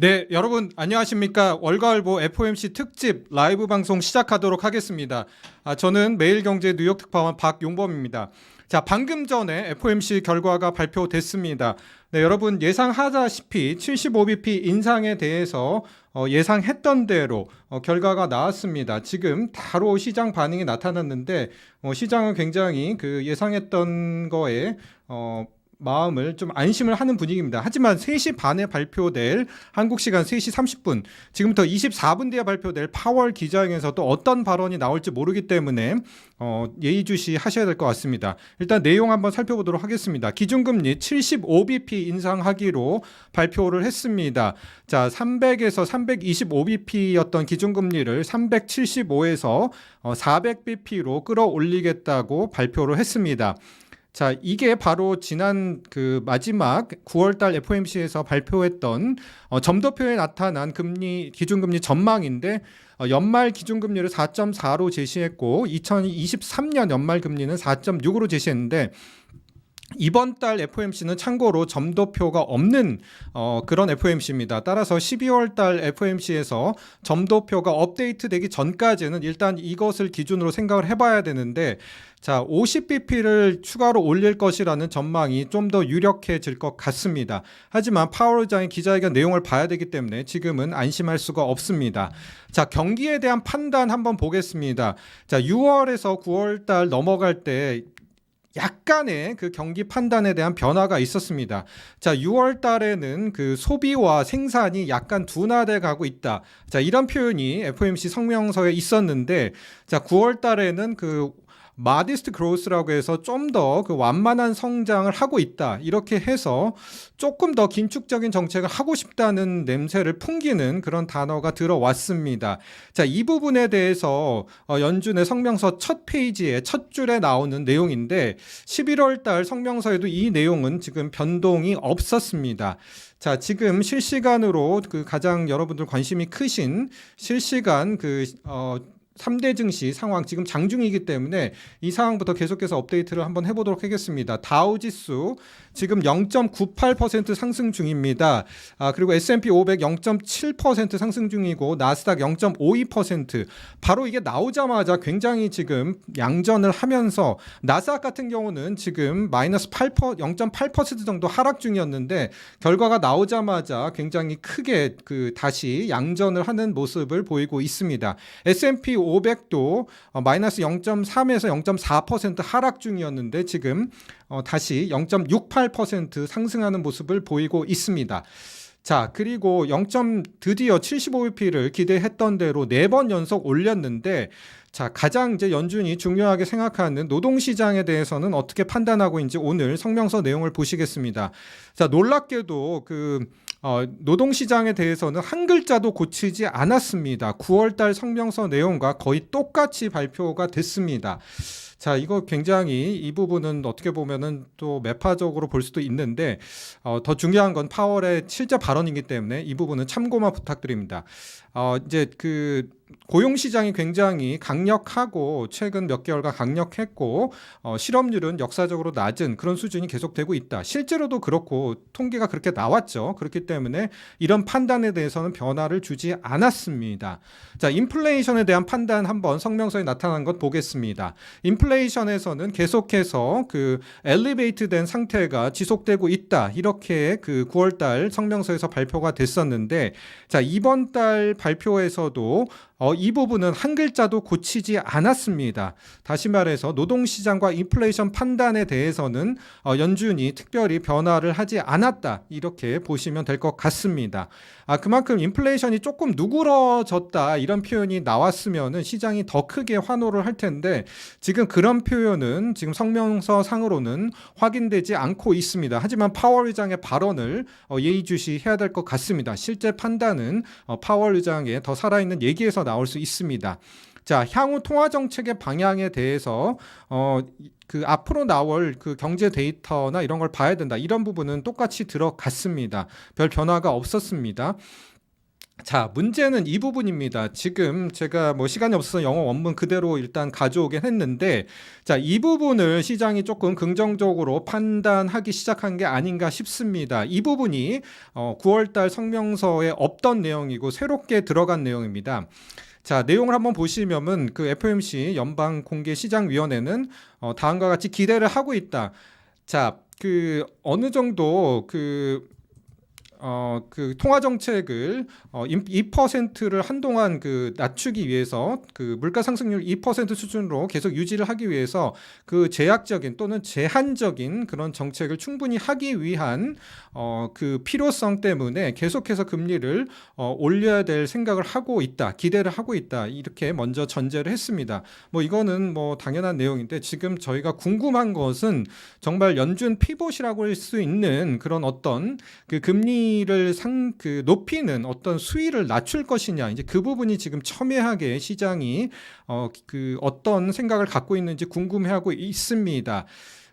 네, 여러분 안녕하십니까? 월가을보 FOMC 특집 라이브 방송 시작하도록 하겠습니다. 아, 저는 매일경제 뉴욕 특파원 박용범입니다. 자, 방금 전에 FOMC 결과가 발표됐습니다. 네, 여러분 예상하다시피 75bp 인상에 대해서 어, 예상했던 대로 어, 결과가 나왔습니다. 지금 바로 시장 반응이 나타났는데 어, 시장은 굉장히 그 예상했던 거에 어, 마음을 좀 안심을 하는 분위기입니다. 하지만 3시 반에 발표될 한국 시간 3시 30분 지금부터 24분 뒤에 발표될 파월 기자회견에서 또 어떤 발언이 나올지 모르기 때문에 어, 예의주시 하셔야 될 것 같습니다. 일단 내용 한번 살펴보도록 하겠습니다. 기준금리 75bp 인상하기로 발표를 했습니다. 자, 300에서 325bp였던 기준금리를 375에서 어, 400bp로 끌어올리겠다고 발표를 했습니다. 자, 이게 바로 지난 그 마지막 9월달 FOMC에서 발표했던 어, 점도표에 나타난 금리 기준금리 전망인데 어, 연말 기준금리를 4.4로 제시했고 2023년 연말 금리는 4.6으로 제시했는데 이번 달 FOMC는 참고로 점도표가 없는 어, 그런 FOMC입니다. 따라서 12월 달 FOMC에서 점도표가 업데이트되기 전까지는 일단 이것을 기준으로 생각을 해봐야 되는데 자 50bp를 추가로 올릴 것이라는 전망이 좀 더 유력해질 것 같습니다. 하지만 파월 의장의 기자회견 내용을 봐야 되기 때문에 지금은 안심할 수가 없습니다. 자 경기에 대한 판단 한번 보겠습니다. 자 6월에서 9월 달 넘어갈 때 약간의 그 경기 판단에 대한 변화가 있었습니다. 자, 6월 달에는 그 소비와 생산이 약간 둔화돼 가고 있다. 자, 이런 표현이 FOMC 성명서에 있었는데 자, 9월 달에는 그 마디스트 그로스라고 해서 좀 더 그 완만한 성장을 하고 있다. 이렇게 해서 조금 더 긴축적인 정책을 하고 싶다는 냄새를 풍기는 그런 단어가 들어왔습니다. 자, 이 부분에 대해서 어, 연준의 성명서 첫 페이지에 첫 줄에 나오는 내용인데 11월 달 성명서에도 이 내용은 지금 변동이 없었습니다. 자, 지금 실시간으로 그 가장 여러분들 관심이 크신 실시간 그 어, 3대 증시 상황 지금 장중이기 때문에 이 상황부터 계속해서 업데이트를 한번 해보도록 하겠습니다. 다우 지수 지금 0.98% 상승 중입니다. 아, 그리고 S&P 500 0.7% 상승 중이고 나스닥 0.52% 바로 이게 나오자마자 굉장히 지금 양전을 하면서 나스닥 같은 경우는 지금 마이너스 8% 0.8% 정도 하락 중이었는데 결과가 나오자마자 굉장히 크게 그 다시 양전을 하는 모습을 보이고 있습니다. S&P 500도 어, 마이너스 0.3에서 0.4% 하락 중이었는데 지금 어, 다시 0.68% 상승하는 모습을 보이고 있습니다. 자, 그리고 0. 드디어 75bp를 기대했던 대로 네 번 연속 올렸는데 자, 가장 이제 연준이 중요하게 생각하는 노동 시장에 대해서는 어떻게 판단하고 있는지 오늘 성명서 내용을 보시겠습니다. 자, 놀랍게도 그 어, 노동 시장에 대해서는 한 글자도 고치지 않았습니다. 9월 달 성명서 내용과 거의 똑같이 발표가 됐습니다. 자, 이거 굉장히 이 부분은 어떻게 보면은 또 매파적으로 볼 수도 있는데 어, 더 중요한 건 파월의 실제 발언이기 때문에 이 부분은 참고만 부탁드립니다. 어, 이제 그 고용 시장이 굉장히 강력하고 최근 몇 개월간 강력했고 어, 실업률은 역사적으로 낮은 그런 수준이 계속되고 있다. 실제로도 그렇고 통계가 그렇게 나왔죠. 그렇기 때문에 이런 판단에 대해서는 변화를 주지 않았습니다. 자, 인플레이션에 대한 판단 한번 성명서에 나타난 것 보겠습니다. 인플레이션에서는 계속해서 그 엘리베이트된 상태가 지속되고 있다. 이렇게 그 9월 달 성명서에서 발표가 됐었는데 자, 이번 달 발표에서도 어, 이 부분은 한 글자도 고치지 않았습니다. 다시 말해서 노동시장과 인플레이션 판단에 대해서는 어, 연준이 특별히 변화를 하지 않았다. 이렇게 보시면 될 것 같습니다. 아, 그만큼 인플레이션이 조금 누그러졌다. 이런 표현이 나왔으면 시장이 더 크게 환호를 할 텐데 지금 그런 표현은 지금 성명서 상으로는 확인되지 않고 있습니다. 하지만 파월 의장의 발언을 어, 예의주시해야 될 것 같습니다. 실제 판단은 어, 파월 의장의 더 살아있는 얘기에서 나올 수 있습니다. 자, 향후 통화 정책의 방향에 대해서 어, 그 앞으로 나올 그 경제 데이터나 이런 걸 봐야 된다. 이런 부분은 똑같이 들어갔습니다. 별 변화가 없었습니다. 자, 문제는 이 부분입니다. 지금 제가 뭐 시간이 없어서 영어 원문 그대로 일단 가져오긴 했는데, 자, 이 부분을 시장이 조금 긍정적으로 판단하기 시작한 게 아닌가 싶습니다. 이 부분이 어, 9월달 성명서에 없던 내용이고 새롭게 들어간 내용입니다. 자, 내용을 한번 보시면은 그 FOMC 연방 공개 시장 위원회는 어, 다음과 같이 기대를 하고 있다. 자, 그 어느 정도 그 어, 그 통화 정책을 어, 2%를 한동안 그 낮추기 위해서 그 물가 상승률 2% 수준으로 계속 유지를 하기 위해서 그 제약적인 또는 제한적인 그런 정책을 충분히 하기 위한 어, 그 필요성 때문에 계속해서 금리를 어, 올려야 될 생각을 하고 있다. 기대를 하고 있다. 이렇게 먼저 전제를 했습니다. 뭐 이거는 뭐 당연한 내용인데 지금 저희가 궁금한 것은 정말 연준 피봇이라고 할 수 있는 그런 어떤 그 금리 금리를 상 그 높이는 어떤 수위를 낮출 것이냐 이제 그 부분이 지금 첨예하게 시장이 어 그 어떤 생각을 갖고 있는지 궁금해하고 있습니다.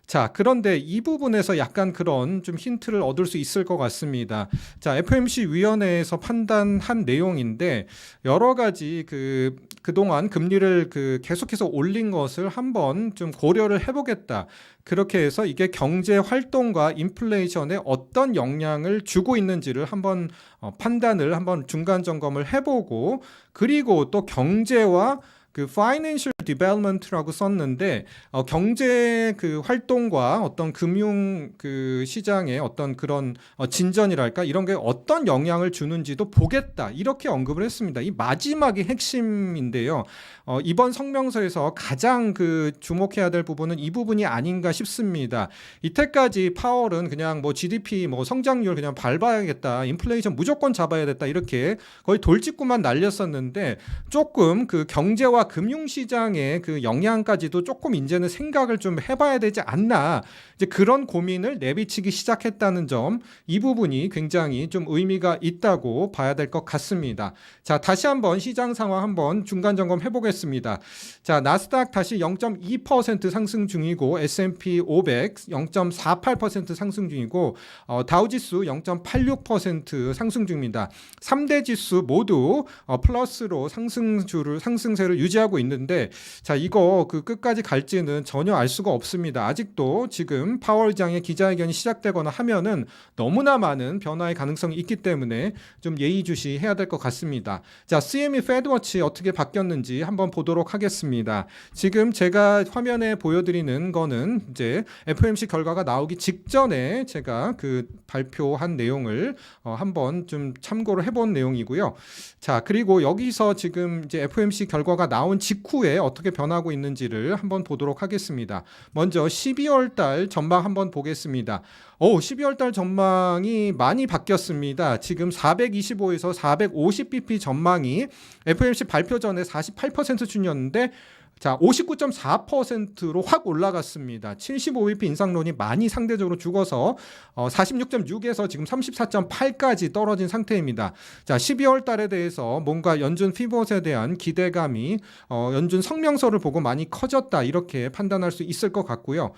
자, 그런데 이 부분에서 약간 그런 좀 힌트를 얻을 수 있을 것 같습니다. 자, FOMC 위원회에서 판단한 내용인데 여러 가지 그 그동안 금리를 그 계속해서 올린 것을 한번 좀 고려를 해보겠다. 그렇게 해서 이게 경제 활동과 인플레이션에 어떤 영향을 주고 있는지를 한번 어, 판단을 한번 중간 점검을 해보고 그리고 또 경제와 그 financial development라고 썼는데 어, 경제 그 활동과 어떤 금융 그 시장의 어떤 그런 어, 진전이랄까 이런 게 어떤 영향을 주는지도 보겠다 이렇게 언급을 했습니다. 이 마지막이 핵심인데요. 어, 이번 성명서에서 가장 그 주목해야 될 부분은 이 부분이 아닌가 싶습니다. 이때까지 파월은 그냥 뭐 GDP 뭐 성장률 그냥 밟아야겠다, 인플레이션 무조건 잡아야 됐다 이렇게 거의 돌직구만 날렸었는데 조금 그 경제와 금융 시장 의 그 영향까지도 조금 이제는 생각을 좀 해봐야 되지 않나 이제 그런 고민을 내비치기 시작했다는 점 이 부분이 굉장히 좀 의미가 있다고 봐야 될 것 같습니다. 자 다시 한번 시장 상황 한번 중간 점검 해보겠습니다. 자 나스닥 다시 0.2% 상승 중이고 S&P 500 0.48% 상승 중이고 어, 다우지수 0.86% 상승 중입니다. 3대 지수 모두 어, 플러스로 상승주를 상승세를 유지하고 있는데 자 이거 그 끝까지 갈지는 전혀 알 수가 없습니다. 아직도 지금 파월 장의 기자회견이 시작되거나 하면은 너무나 많은 변화의 가능성이 있기 때문에 좀 예의주시해야 될 것 같습니다. 자 CME 페드워치 어떻게 바뀌었는지 한번 보도록 하겠습니다. 지금 제가 화면에 보여드리는 거는 이제 FOMC 결과가 나오기 직전에 제가 그 발표한 내용을 어, 한번 좀 참고를 해본 내용이고요. 자 그리고 여기서 지금 이제 FOMC 결과가 나온 직후에 어 떻게 변하고 있는지를 한번 보도록 하겠습니다. 먼저 12월 달 전망 한번 보겠습니다. 오, 12월 달 전망이 많이 바뀌었습니다. 지금 425에서 450bp 전망이 FOMC 발표 전에 48% 중이었는데 자, 59.4%로 확 올라갔습니다. 75bp 인상론이 많이 상대적으로 죽어서 어, 46.6에서 지금 34.8까지 떨어진 상태입니다. 자, 12월 달에 대해서 뭔가 연준 피벗에 대한 기대감이 어, 연준 성명서를 보고 많이 커졌다 이렇게 판단할 수 있을 것 같고요.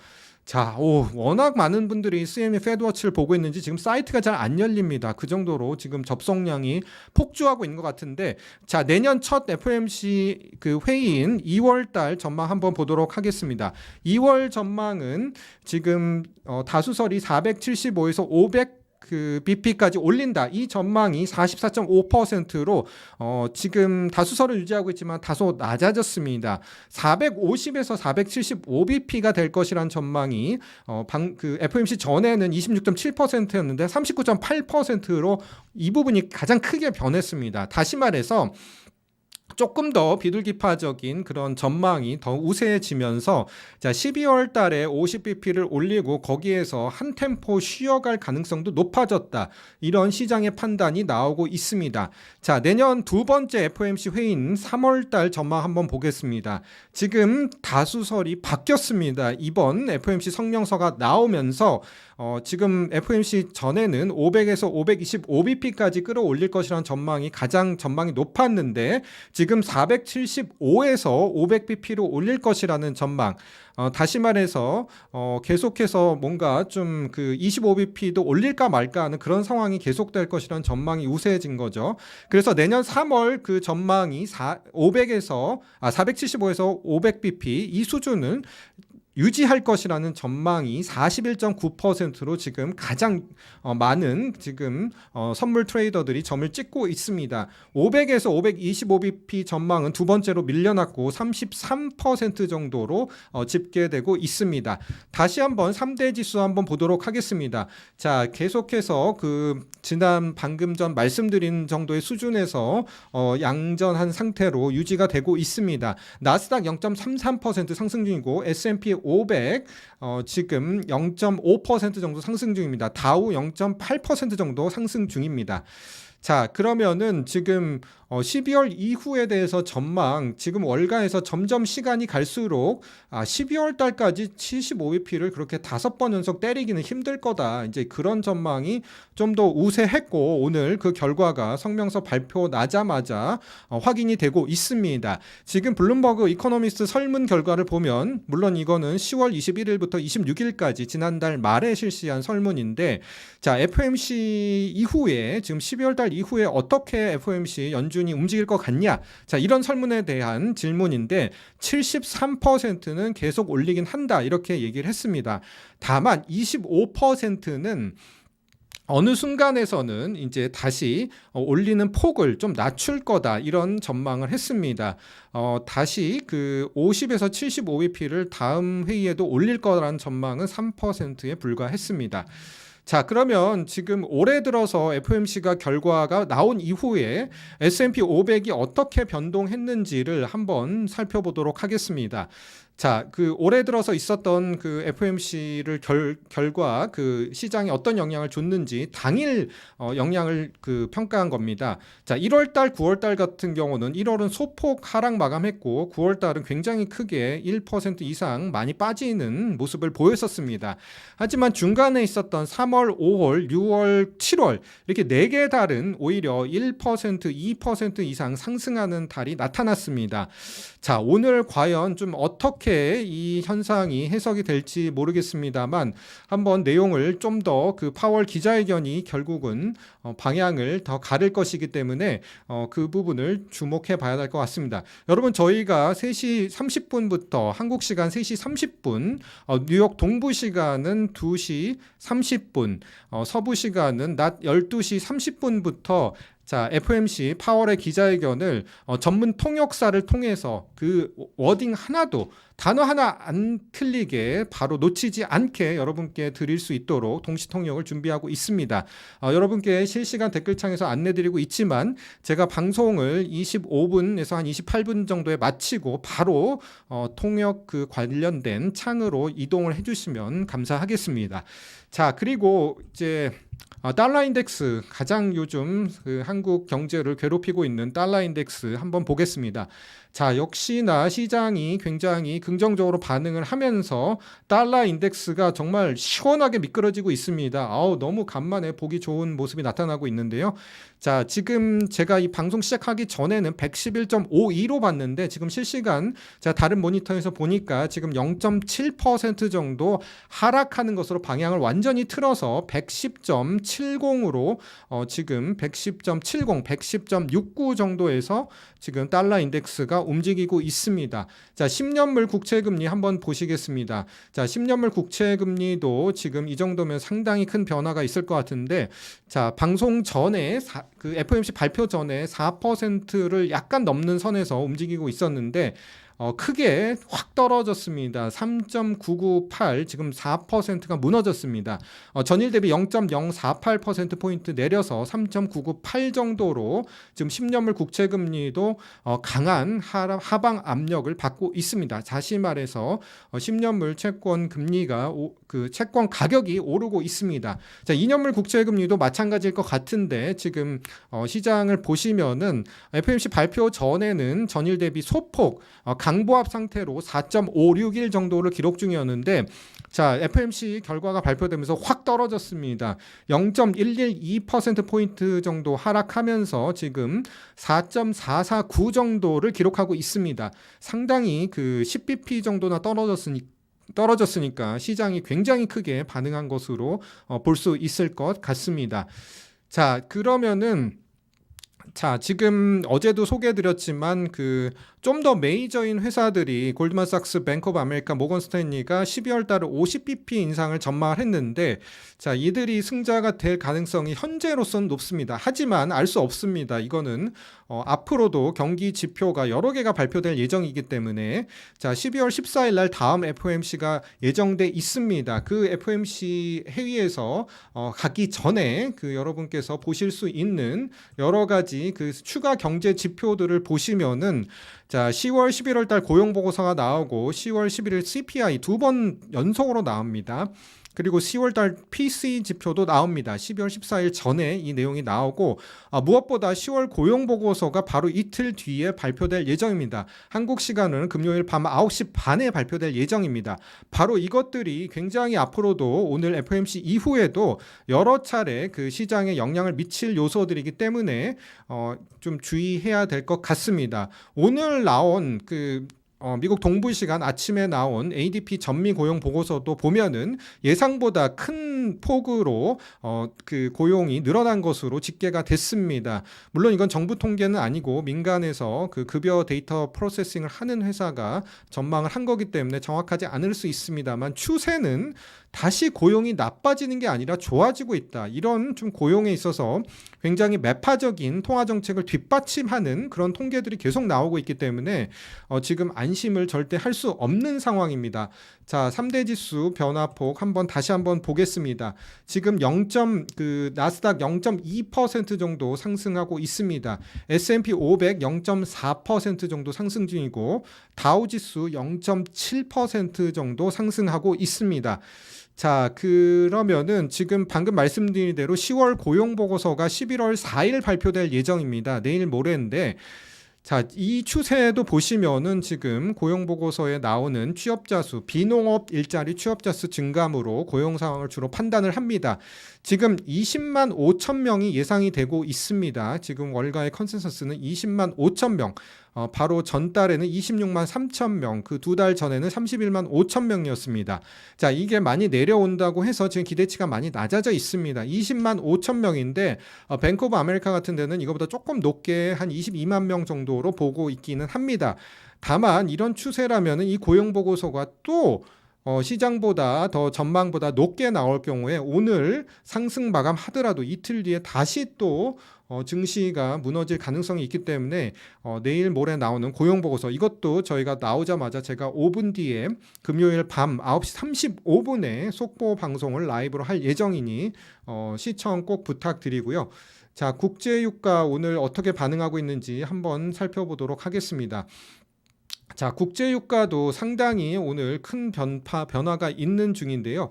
자, 오, 워낙 많은 분들이 CME 페드워치를 보고 있는지 지금 사이트가 잘 안 열립니다. 그 정도로 지금 접속량이 폭주하고 있는 것 같은데, 자, 내년 첫 FOMC 그 회의인 2월 달 전망 한번 보도록 하겠습니다. 2월 전망은 지금 어, 다수설이 475에서 500 그 BP까지 올린다. 이 전망이 44.5%로 어, 지금 다수설을 유지하고 있지만 다소 낮아졌습니다. 450에서 475bp가 될 것이란 전망이 어, 방, 그 FOMC 전에는 26.7%였는데 39.8%로 이 부분이 가장 크게 변했습니다. 다시 말해서 조금 더 비둘기파적인 그런 전망이 더 우세해지면서 자 12월 달에 50bp를 올리고 거기에서 한 템포 쉬어갈 가능성도 높아졌다. 이런 시장의 판단이 나오고 있습니다. 자 내년 두 번째 FOMC 회의인 3월 달 전망 한번 보겠습니다. 지금 다수설이 바뀌었습니다. 이번 FOMC 성명서가 나오면서 어, 지금 FOMC 전에는 500에서 525bp까지 끌어올릴 것이라는 전망이 가장 전망이 높았는데 지금 지금 475에서 500bp로 올릴 것이라는 전망. 어, 다시 말해서 어, 계속해서 뭔가 좀 그 25bp도 올릴까 말까 하는 그런 상황이 계속될 것이라는 전망이 우세해진 거죠. 그래서 내년 3월 그 전망이 4, 500에서 아 475에서 500bp 이 수준을 유지할 것이라는 전망이 41.9%로 지금 가장 어, 많은 지금 어, 선물 트레이더들이 점을 찍고 있습니다. 500에서 525bp 전망은 두 번째로 밀려났고 33% 정도로 어, 집계되고 있습니다. 다시 한번 3대 지수 한번 보도록 하겠습니다. 자, 계속해서 그 지난 방금 전 말씀드린 정도의 수준에서 어, 양전한 상태로 유지가 되고 있습니다. 나스닥 0.33% 상승 중이고 S&P 500 어, 지금 0.5% 정도 상승 중입니다. 다우 0.8% 정도 상승 중입니다. 자, 그러면은 지금 어, 12월 이후에 대해서 전망 지금 월가에서 점점 시간이 갈수록 아, 12월 달까지 75bp를 그렇게 다섯 번 연속 때리기는 힘들 거다. 이제 그런 전망이 좀 더 우세했고 오늘 그 결과가 성명서 발표 나자마자 어, 확인이 되고 있습니다. 지금 블룸버그 이코노미스트 설문 결과를 보면 물론 이거는 10월 21일부터 26일까지 지난달 말에 실시한 설문인데 자, FOMC 이후에 지금 12월 달 이후에 어떻게 FOMC 연준 이 움직일 것 같냐? 자, 이런 설문에 대한 질문인데 73%는 계속 올리긴 한다. 이렇게 얘기를 했습니다. 다만 25%는 어느 순간에서는 이제 다시 어, 올리는 폭을 좀 낮출 거다 이런 전망을 했습니다. 어, 다시 그 50에서 75bp를 다음 회의에도 올릴 거라는 전망은 3%에 불과했습니다. 자, 그러면 지금 올해 들어서 FOMC가 결과가 나온 이후에 S&P 500이 어떻게 변동했는지를 한번 살펴보도록 하겠습니다. 자, 그 올해 들어서 있었던 그 FOMC를 결, 결과 그 시장에 어떤 영향을 줬는지 당일 어, 영향을 그 평가한 겁니다. 자, 1월 달, 9월 달 같은 경우는 1월은 소폭 하락 마감했고 9월 달은 굉장히 크게 1% 이상 많이 빠지는 모습을 보였었습니다. 하지만 중간에 있었던 3월, 5월, 6월, 7월 이렇게 네 개 달은 오히려 1%, 2% 이상 상승하는 달이 나타났습니다. 자, 오늘 과연 좀 어떻게 이 현상이 해석이 될지 모르겠습니다만 한번 내용을 좀 더 그 파월 기자회견이 결국은 어, 방향을 더 가를 것이기 때문에 어, 그 부분을 주목해 봐야 될 것 같습니다. 여러분 저희가 3시 30분부터 한국 시간 3시 30분, 어, 뉴욕 동부 시간은 2시 30분, 어, 서부 시간은 낮 12시 30분부터 자, FMC 파월의 기자회견을 어, 전문 통역사를 통해서 그 워딩 하나도 단어 하나 안 틀리게 바로 놓치지 않게 여러분께 드릴 수 있도록 동시 통역을 준비하고 있습니다. 어, 여러분께 실시간 댓글창에서 안내드리고 있지만 제가 방송을 25분에서 한 28분 정도에 마치고 바로 어, 통역 그 관련된 창으로 이동을 해주시면 감사하겠습니다. 자, 그리고 이제 어, 달러 인덱스 가장 요즘 그 한국 경제를 괴롭히고 있는 달러 인덱스 한번 보겠습니다. 자, 역시나 시장이 굉장히 긍정적으로 반응을 하면서 달러 인덱스가 정말 시원하게 미끄러지고 있습니다. 아우, 너무 간만에 보기 좋은 모습이 나타나고 있는데요. 자, 지금 제가 이 방송 시작하기 전에는 111.52로 봤는데 지금 실시간 자, 다른 모니터에서 보니까 지금 0.7% 정도 하락하는 것으로 방향을 완전히 틀어서 110.70으로 어, 지금 110.70, 110.69 정도에서 지금 달러 인덱스가 움직이고 있습니다. 자, 10년물 국채 금리 한번 보시겠습니다. 자, 10년물 국채 금리도 지금 이 정도면 상당히 큰 변화가 있을 것 같은데 자, 방송 전에 사, 그 FOMC 발표 전에 4%를 약간 넘는 선에서 움직이고 있었는데 어, 크게 확 떨어졌습니다. 3.998 지금 4%가 무너졌습니다. 어, 전일 대비 0.048% 포인트 내려서 3.998 정도로 지금 10년물 국채 금리도 어, 강한 하, 하방 압력을 받고 있습니다. 다시 말해서 어, 10년물 채권 금리가 오, 그 채권 가격이 오르고 있습니다. 자, 2년물 국채 금리도 마찬가지일 것 같은데 지금 어, 시장을 보시면은 FOMC 발표 전에는 전일 대비 소폭 어, 강보합 상태로 4.561 정도를 기록 중이었는데 자, FMC 결과가 발표되면서 확 떨어졌습니다. 0.112% 포인트 정도 하락하면서 지금 4.449 정도를 기록하고 있습니다. 상당히 그 10bp 정도나 떨어졌으니 떨어졌으니까 시장이 굉장히 크게 반응한 것으로 어, 볼수 있을 것 같습니다. 자, 그러면은 자, 지금 어제도 소개해드렸지만 그좀 더 메이저인 회사들이 골드만삭스, 뱅크 오브 아메리카, 모건 스탠리가 12월 달에 50bp 인상을 전망을 했는데 자, 이들이 승자가 될 가능성이 현재로서는 높습니다. 하지만 알 수 없습니다. 이거는 어, 앞으로도 경기 지표가 여러 개가 발표될 예정이기 때문에 자, 12월 14일 날 다음 FOMC가 예정돼 있습니다. 그 FOMC 회의에서 어, 가기 전에 그 여러분께서 보실 수 있는 여러 가지 그 추가 경제 지표들을 보시면은 자, 10월 11월 달 고용 보고서가 나오고 10월 11일 CPI 두 번 연속으로 나옵니다. 그리고 10월 달 PC 지표도 나옵니다. 12월 14일 전에 이 내용이 나오고 아, 무엇보다 10월 고용 보고서가 바로 이틀 뒤에 발표될 예정입니다. 한국 시간은 금요일 밤 9시 반에 발표될 예정입니다. 바로 이것들이 굉장히 앞으로도 오늘 FOMC 이후에도 여러 차례 그 시장에 영향을 미칠 요소들이기 때문에 어, 좀 주의해야 될 것 같습니다. 오늘 나온 그 어, 미국 동부 시간 아침에 나온 ADP 전미 고용 보고서도 보면은 예상보다 큰 폭으로 어, 그 고용이 늘어난 것으로 집계가 됐습니다. 물론 이건 정부 통계는 아니고 민간에서 그 급여 데이터 프로세싱을 하는 회사가 전망을 한 거기 때문에 정확하지 않을 수 있습니다만 추세는 다시 고용이 나빠지는 게 아니라 좋아지고 있다. 이런 좀 고용에 있어서 굉장히 매파적인 통화 정책을 뒷받침하는 그런 통계들이 계속 나오고 있기 때문에 어, 지금 안 심을 절대 할 수 없는 상황입니다. 자, 3대 지수 변화폭 한번 다시 한번 보겠습니다. 지금 0. 그 나스닥 0.2% 정도 상승하고 있습니다. S&P 500 0.4% 정도 상승 중이고 다우 지수 0.7% 정도 상승하고 있습니다. 자, 그러면은 지금 방금 말씀드린 대로 10월 고용 보고서가 11월 4일 발표될 예정입니다. 내일 모레인데 자, 이 추세도 보시면은 지금 고용 보고서에 나오는 취업자 수, 비농업 일자리 취업자 수 증감으로 고용 상황을 주로 판단을 합니다. 지금 20만 5천 명이 예상이 되고 있습니다. 지금 월가의 컨센서스는 20만 5천 명. 어, 바로 전달에는 26만 3천 명, 그 두 달 전에는 31만 5천 명이었습니다. 자, 이게 많이 내려온다고 해서 지금 기대치가 많이 낮아져 있습니다. 20만 5천 명인데 어, 뱅크 오브 아메리카 같은 데는 이거보다 조금 높게 한 22만 명 정도로 보고 있기는 합니다. 다만 이런 추세라면 이 고용 보고서가 또 어, 시장보다 더 전망보다 높게 나올 경우에 오늘 상승 마감하더라도 이틀 뒤에 다시 또 어, 증시가 무너질 가능성이 있기 때문에 어, 내일 모레 나오는 고용 보고서 이것도 저희가 나오자마자 제가 5분 뒤에 금요일 밤 9시 35분에 속보 방송을 라이브로 할 예정이니 어, 시청 꼭 부탁드리고요. 자, 국제 유가 오늘 어떻게 반응하고 있는지 한번 살펴보도록 하겠습니다. 자, 국제 유가도 상당히 오늘 큰 변파 변화가 있는 중인데요.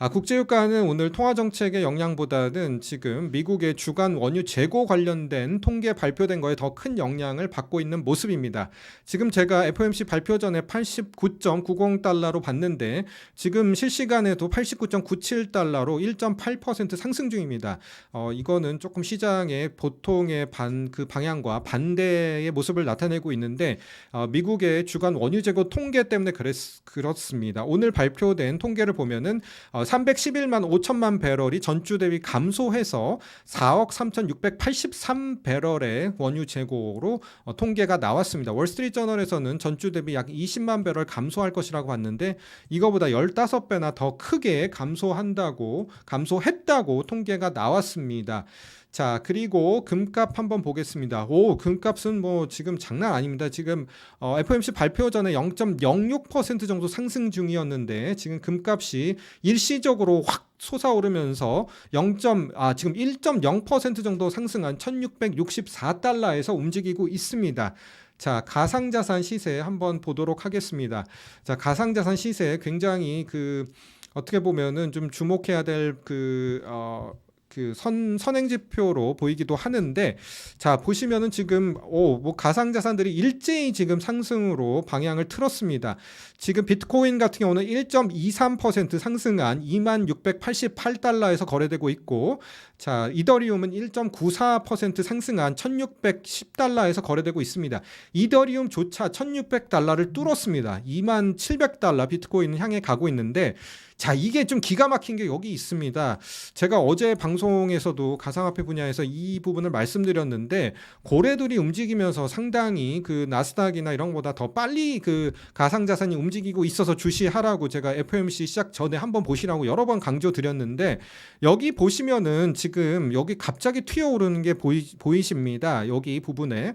아, 국제 유가는 오늘 통화 정책의 영향보다는 지금 미국의 주간 원유 재고 관련된 통계 발표된 거에 더 큰 영향을 받고 있는 모습입니다. 지금 제가 FOMC 발표 전에 89.90달러로 봤는데 지금 실시간에도 89.97달러로 1.8% 상승 중입니다. 어, 이거는 조금 시장의 보통의 반 그 방향과 반대의 모습을 나타내고 있는데 어, 미국의 주간 원유 재고 통계 때문에 그랬, 그렇습니다. 오늘 발표된 통계를 보면은 어, 311만 5천만 배럴이 전주 대비 감소해서 4억 3,683 배럴의 원유 재고로 어, 통계가 나왔습니다. 월스트리트 저널에서는 전주 대비 약 20만 배럴 감소할 것이라고 봤는데 이거보다 15배나 더 크게 감소한다고 감소했다고 통계가 나왔습니다. 자, 그리고 금값 한번 보겠습니다. 오, 금값은 뭐 지금 장난 아닙니다. 지금 어, FOMC 발표 전에 0.06% 정도 상승 중이었는데 지금 금값이 일시적으로 확 솟아오르면서 0. 아 지금 1.0% 정도 상승한 1,664달러에서 움직이고 있습니다. 자, 가상자산 시세 한번 보도록 하겠습니다. 자, 가상자산 시세 굉장히 그 어떻게 보면은 좀 주목해야 될그 어, 그그선 선행지표로 보이기도 하는데 자 보시면은 지금 오 뭐 가상자산들이 일제히 지금 상승으로 방향을 틀었습니다. 지금 비트코인 같은 경우는 1.23% 상승한 2688달러에서 거래되고 있고 자 이더리움은 1.94% 상승한 1610달러에서 거래되고 있습니다. 이더리움조차 1600달러를 뚫었습니다. 2700달러 비트코인은 향해 가고 있는데 자, 이게 좀 기가 막힌 게 여기 있습니다. 제가 어제 방송에서도 가상화폐 분야에서 이 부분을 말씀드렸는데 고래들이 움직이면서 상당히 그 나스닥이나 이런 거보다 더 빨리 그 가상자산이 움직이고 있어서 주시하라고 제가 FOMC 시작 전에 한번 보시라고 여러 번 강조드렸는데 여기 보시면은 지금 여기 갑자기 튀어오르는 게 보이, 보이십니다. 여기 부분에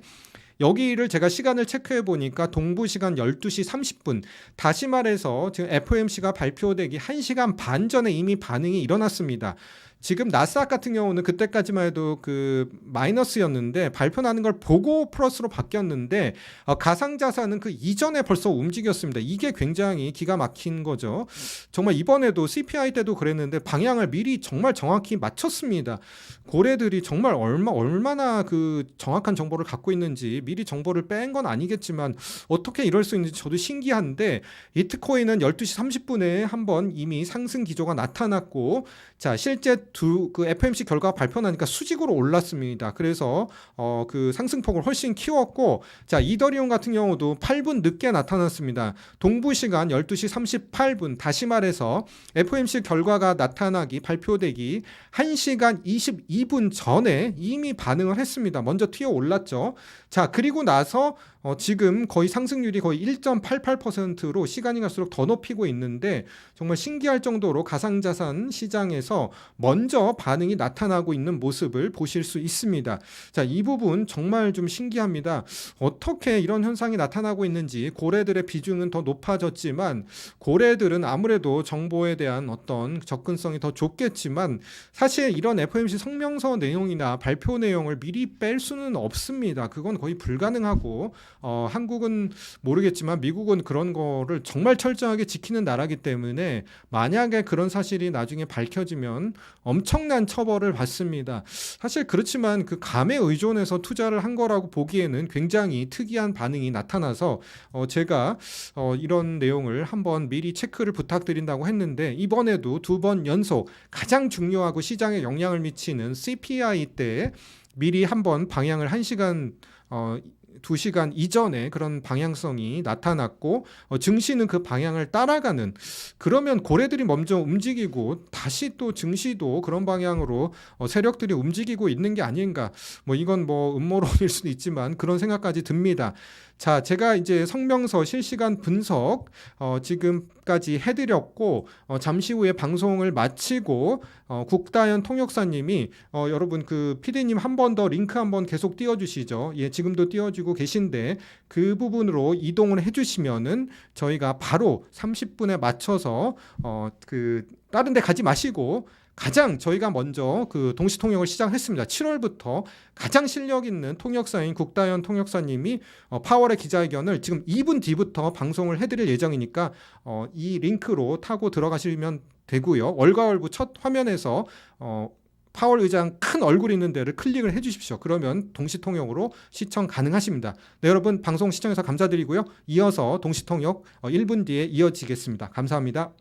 여기를 제가 시간을 체크해 보니까 동부 시간 12시 30분. 다시 말해서 지금 FOMC가 발표되기 1시간 반 전에 이미 반응이 일어났습니다. 지금 나스닥 같은 경우는 그때까지만 해도 그 마이너스였는데 발표 나는 걸 보고 플러스로 바뀌었는데 어, 가상자산은 그 이전에 벌써 움직였습니다. 이게 굉장히 기가 막힌 거죠. 정말 이번에도 CPI 때도 그랬는데 방향을 미리 정말 정확히 맞췄습니다. 고래들이 정말 얼마 얼마나 그 정확한 정보를 갖고 있는지 미리 정보를 뺀 건 아니겠지만 어떻게 이럴 수 있는지 저도 신기한데 이트코인은 12시 30분에 한번 이미 상승 기조가 나타났고 자 실제 두 그 FMC 결과 발표 나니까 수직으로 올랐습니다. 그래서 어 그 상승폭을 훨씬 키웠고 자 이더리움 같은 경우도 8분 늦게 나타났습니다. 동부 시간 12시 38분 다시 말해서 FOMC 결과가 나타나기 발표되기 1시간 22분 전에 이미 반응을 했습니다. 먼저 튀어 올랐죠. 자, 그리고 나서 어, 지금 거의 상승률이 거의 1.88%로 시간이 갈수록 더 높이고 있는데 정말 신기할 정도로 가상자산 시장에서 먼저 반응이 나타나고 있는 모습을 보실 수 있습니다. 자, 이 부분 정말 좀 신기합니다. 어떻게 이런 현상이 나타나고 있는지 고래들의 비중은 더 높아졌지만 고래들은 아무래도 정보에 대한 어떤 접근성이 더 좋겠지만 사실 이런 FOMC 성명서 내용이나 발표 내용을 미리 뺄 수는 없습니다. 그건 거의 불가능하고 어, 한국은 모르겠지만 미국은 그런 거를 정말 철저하게 지키는 나라기 때문에 만약에 그런 사실이 나중에 밝혀지면 엄청난 처벌을 받습니다. 사실 그렇지만 그 감에 의존해서 투자를 한 거라고 보기에는 굉장히 특이한 반응이 나타나서 어, 제가 어, 이런 내용을 한번 미리 체크를 부탁드린다고 했는데 이번에도 두 번 연속 가장 중요하고 시장에 영향을 미치는 CPI 때 미리 한번 방향을 한 시간 어, 두 시간 이전에 그런 방향성이 나타났고 어, 증시는 그 방향을 따라가는 그러면 고래들이 먼저 움직이고 다시 또 증시도 그런 방향으로 어, 세력들이 움직이고 있는 게 아닌가 뭐 이건 뭐 음모론일 수도 있지만 그런 생각까지 듭니다. 자, 제가 이제 성명서 실시간 분석 어, 지금까지 해드렸고 어, 잠시 후에 방송을 마치고 어, 국다현 통역사님이 어, 여러분 그 PD님 한 번 더 링크 한 번 계속 띄워주시죠. 예, 지금도 띄워주고 계신데 그 부분으로 이동을 해주시면은 저희가 바로 30분에 맞춰서 어, 그 다른 데 가지 마시고 가장 저희가 먼저 그 동시 통역을 시작했습니다. 7월부터 가장 실력 있는 통역사인 국다현 통역사님이 어, 파월의 기자회견을 지금 2분 뒤부터 방송을 해드릴 예정이니까 어, 이 링크로 타고 들어가시면 되고요. 월가월부 첫 화면에서 어, 파월 의장 큰 얼굴 있는 데를 클릭을 해주십시오. 그러면 동시 통역으로 시청 가능하십니다. 네, 여러분 방송 시청해서 감사드리고요. 이어서 동시 통역 1분 뒤에 이어지겠습니다. 감사합니다.